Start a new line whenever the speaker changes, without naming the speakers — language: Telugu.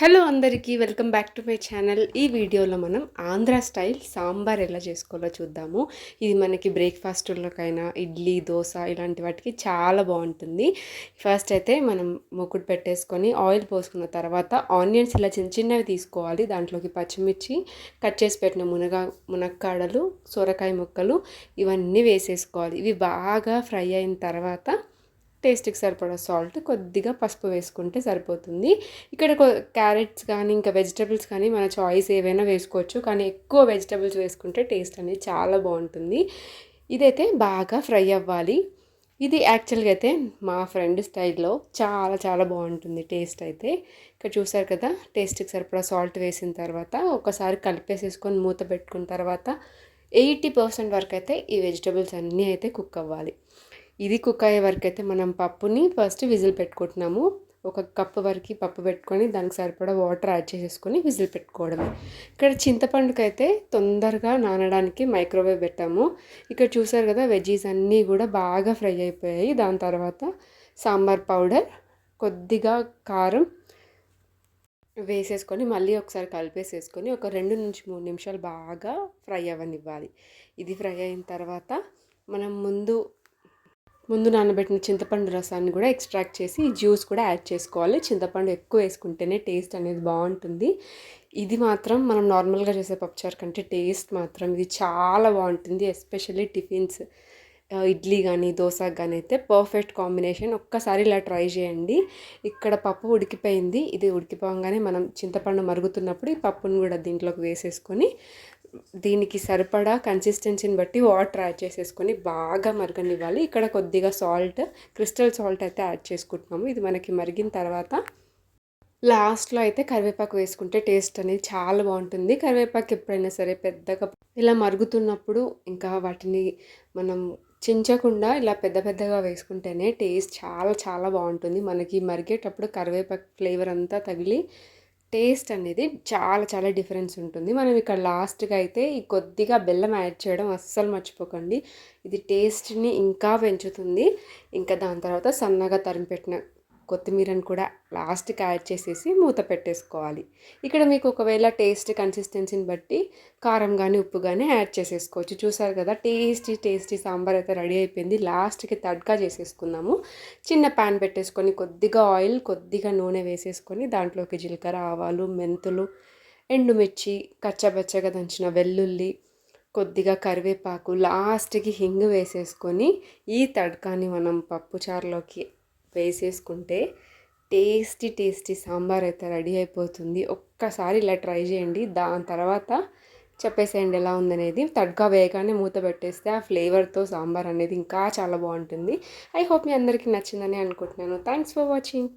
హలో అందరికీ welcome back to my channel. ఈ వీడియోలో మనం ఆంధ్ర స్టైల్ సాంబార్ ఎలా చేసుకోవాలో చూద్దాము. ఇది మనకి బ్రేక్ఫాస్ట్లోకైనా ఇడ్లీ దోశ ఇలాంటి వాటికి చాలా బాగుంటుంది. ఫస్ట్ అయితే మనం మొక్కుడు పెట్టేసుకొని ఆయిల్ పోసుకున్న తర్వాత ఆనియన్స్ ఇలా చిన్న చిన్నవి తీసుకోవాలి. దాంట్లోకి పచ్చిమిర్చి కట్ చేసి పెట్టిన మునగ మునక్కాడలు సొరకాయ ముక్కలు ఇవన్నీ వేసేసుకోవాలి. ఇవి బాగా ఫ్రై అయిన తర్వాత టేస్ట్కి సరిపడా సాల్ట్ కొద్దిగా పసుపు వేసుకుంటే సరిపోతుంది. ఇక్కడ క్యారెట్స్ కానీ ఇంకా వెజిటబుల్స్ కానీ మన చాయిస్ ఏవైనా వేసుకోవచ్చు. కానీ ఎక్కువ వెజిటబుల్స్ వేసుకుంటే టేస్ట్ అనేది చాలా బాగుంటుంది. ఇదైతే బాగా ఫ్రై అవ్వాలి. ఇది యాక్చువల్గా అయితే మా ఫ్రెండ్ స్టైల్లో చాలా చాలా బాగుంటుంది టేస్ట్ అయితే. ఇక్కడ చూసారు కదా టేస్ట్కి సరిపడా సాల్ట్ వేసిన తర్వాత ఒకసారి కలిపేసేసుకొని మూత పెట్టుకున్న తర్వాత ఎయిటీ పర్సెంట్ వరకు అయితే ఈ వెజిటబుల్స్ అన్నీ అయితే కుక్ అవ్వాలి. ఇది కుక్ అయ్యే వరకు అయితే మనం పప్పుని ఫస్ట్ విజిల్ పెట్టుకుంటున్నాము. ఒక కప్పు వరకు పప్పు పెట్టుకొని దానికి సరిపడా వాటర్ యాడ్ చేసేసుకొని విజిల్ పెట్టుకోవడమే. ఇక్కడ చింతపండుకైతే తొందరగా నానడానికి మైక్రోవేవ్ పెట్టాము. ఇక్కడ చూసారు కదా వెజ్జీస్ అన్నీ కూడా బాగా ఫ్రై అయిపోయాయి. దాని తర్వాత సాంబార్ పౌడర్ కొద్దిగా కారం వేసేసుకొని మళ్ళీ ఒకసారి కలిపేసేసుకొని ఒక రెండు నుంచి మూడు నిమిషాలు బాగా ఫ్రై అవ్వనివ్వాలి. ఇది ఫ్రై అయిన తర్వాత మనం ముందు ముందు నానబెట్టిన చింతపండు రసాన్ని కూడా ఎక్స్ట్రాక్ట్ చేసి జ్యూస్ కూడా యాడ్ చేసుకోవాలి. చింతపండు ఎక్కువ వేసుకుంటేనే టేస్ట్ అనేది బాగుంటుంది. ఇది మాత్రం మనం నార్మల్గా చేసే పప్పుచారు కంటే టేస్ట్ మాత్రం ఇది చాలా బాగుంటుంది ఎస్పెషల్లీ టిఫిన్స్. ఇడ్లీ కానీ దోశ కానీ అయితే పర్ఫెక్ట్ కాంబినేషన్. ఒక్కసారి ఇలా ట్రై చేయండి. ఇక్కడ పప్పు ఉడికిపోయింది. ఇది ఉడికిపోగానే మనం చింతపండు మరుగుతున్నప్పుడు ఈ పప్పును కూడా దీంట్లోకి వేసేసుకొని దీనికి సరిపడా కన్సిస్టెన్సీని బట్టి వాటర్ యాడ్ చేసేసుకొని బాగా మరగనివ్వాలి. ఇక్కడ కొద్దిగా సాల్ట్ క్రిస్టల్ సాల్ట్ అయితే యాడ్ చేసుకుంటున్నాము. ఇది మనకి మరిగిన తర్వాత లాస్ట్లో అయితే కరివేపాకు వేసుకుంటే టేస్ట్ అనేది చాలా బాగుంటుంది. కరివేపాకు ఎప్పుడైనా సరే పెద్దగా ఇలా మరుగుతున్నప్పుడు ఇంకా వాటిని మనం చించకుండా ఇలా పెద్ద పెద్దగా వేసుకుంటేనే టేస్ట్ చాలా చాలా బాగుంటుంది. మనకి మరిగేటప్పుడు కరివేపాకు ఫ్లేవర్ అంతా తగిలి టేస్ట్ అనేది చాలా చాలా డిఫరెన్స్ ఉంటుంది. మనం ఇక్కడ లాస్ట్గా అయితే ఈ కొద్దిగా బెల్లం యాడ్ చేయడం అస్సలు మర్చిపోకండి. ఇది టేస్ట్ని ఇంకా పెంచుతుంది. ఇంకా దాని తర్వాత సన్నగా తరిమిపెట్టిన కొత్తిమీరని కూడా లాస్ట్కి యాడ్ చేసేసి మూత పెట్టేసుకోవాలి. ఇక్కడ మీకు ఒకవేళ టేస్ట్ కన్సిస్టెన్సీని బట్టి కారం కానీ ఉప్పు కానీ యాడ్ చేసేసుకోవచ్చు. చూసారు కదా టేస్టీ టేస్టీ సాంబార్ అయితే రెడీ అయిపోయింది. లాస్ట్కి తడ్కా చేసేసుకుందాము. చిన్న ప్యాన్ పెట్టేసుకొని కొద్దిగా ఆయిల్ కొద్దిగా నూనె వేసేసుకొని దాంట్లోకి జీలకర్ర ఆవాలు మెంతులు ఎండుమిర్చి కచ్చబచ్చగా దంచిన వెల్లుల్లి కొద్దిగా కరివేపాకు లాస్ట్కి హింగ్ వేసేసుకొని ఈ తడకాని మనం పప్పుచారులోకి వేసేసుకుంటే టేస్టీ టేస్టీ సాంబార్ అయితే రెడీ అయిపోతుంది. ఒక్కసారి ఇలా ట్రై చేయండి. దాని తర్వాత చెప్పేసేయండి ఎలా ఉందనేది. తడ్గా వేయగానే మూత పెట్టేస్తే ఆ ఫ్లేవర్తో సాంబార్ అనేది ఇంకా చాలా బాగుంటుంది. ఐ హోప్ మీ అందరికీ నచ్చిందని అనుకుంటున్నాను. Thanks for watching.